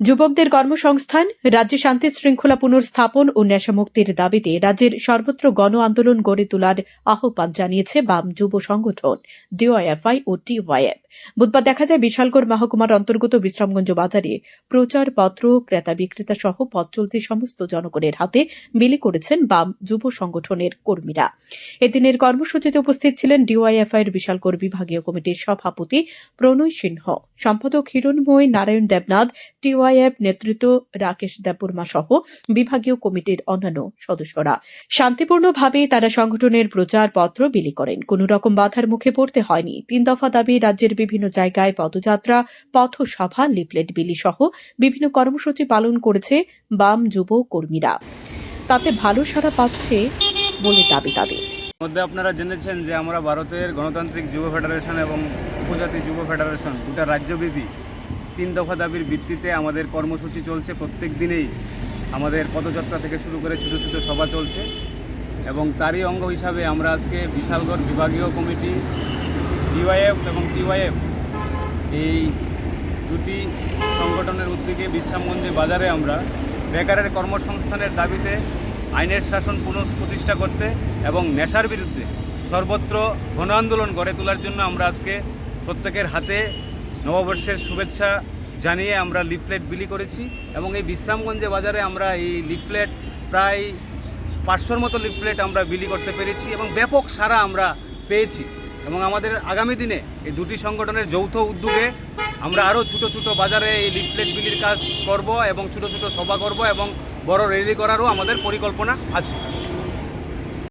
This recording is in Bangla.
যুবকদের কর্মসংস্থান, রাজ্যে শান্তি শৃঙ্খলা পুনর্স্থাপন ও নেশামুক্তির দাবিতে রাজ্যের সর্বত্র গণ আন্দোলন গড়ে তোলার আহ্বান জানিয়েছে বাম যুব সংগঠন, ডিওয়াইএফআই ও টিওয়াইএফ। বুধবার দেখা যায় বিশালগড় মহকুমার অন্তর্গত বিশ্রামগঞ্জ বাজারে প্রচারপত্র, ক্রেতা বিক্রেতা সহ পথ চলতি সমস্ত জনগণের হাতে বিলি করেছেন বাম যুব সংগঠনের কর্মীরা। এদিনের কর্মসূচিতে উপস্থিত ছিলেন ডিওয়াইএফআই এর বিশালগড় বিভাগীয় কমিটির সভাপতি প্রণয় সিংহ সম্পাদক হিরণময় নারায়ণ দেবনাথ টিওয়াইএফ নেতৃত্ব রাকেশ দেববর্মা সহ বিভাগীয় কমিটির অন্যান্য সদস্যরা। শান্তিপূর্ণভাবে তারা সংগঠনের প্রচারপত্র বিলি করেন। কোনো রকম বাধার মুখে পড়তে হয়নি। তিন দফা দাবি, রাজ্যের বিভিন্ন জায়গায় পদযাত্রা, পথসভা, লিফলেট বিলি সহ বিভিন্ন কর্মসূচি পালন করেছে বাম যুব কর্মীরা। তাতে ভালো সাড়া পাচ্ছে বলে দাবি তাদের। মধ্যে আপনারা জেনেছেন যে আমরা ভারতের গণতান্ত্রিক যুব ফেডারেশন এবং উপজাতি যুব ফেডারেশন গোটা রাজ্যব্যাপী তিন দফা দাবির ভিত্তিতে আমাদের কর্মসূচি চলছে। প্রত্যেক দিনেই আমাদের পদযাত্রা থেকে শুরু করে ছোটো ছোটো সভা চলছে এবং তারই অঙ্গ হিসাবে আমরা আজকে বিশালগড় বিভাগীয় কমিটি, ডিওয়াইএফ এবং টিওয়াইএফ এই দুটি সংগঠনের উদ্যোগে বিশ্রামগঞ্জে বাজারে আমরা বেকারের কর্মসংস্থানের দাবিতে আইনের শাসন পুনঃপ্রতিষ্ঠা করতে এবং নেশার বিরুদ্ধে সর্বত্র গণ আন্দোলন গড়ে তোলার জন্য আমরা আজকে প্রত্যেকের হাতে নববর্ষের শুভেচ্ছা জানিয়ে আমরা লিফলেট বিলি করেছি এবং এই বিশ্রামগঞ্জে বাজারে আমরা এই লিফলেট প্রায় পাঁচশোর মতো লিফলেট আমরা বিলি করতে পেরেছি এবং ব্যাপক সারা আমরা পেয়েছি এবং আমাদের আগামী দিনে এই দুটি সংগঠনের যৌথ উদ্যোগে আমরা আরও ছোটো ছোটো বাজারে এই লিফলেট বিলির কাজ করব এবং ছোটো ছোটো সভা করব এবং বড় র্যালি করারও আমাদের পরিকল্পনা আছে।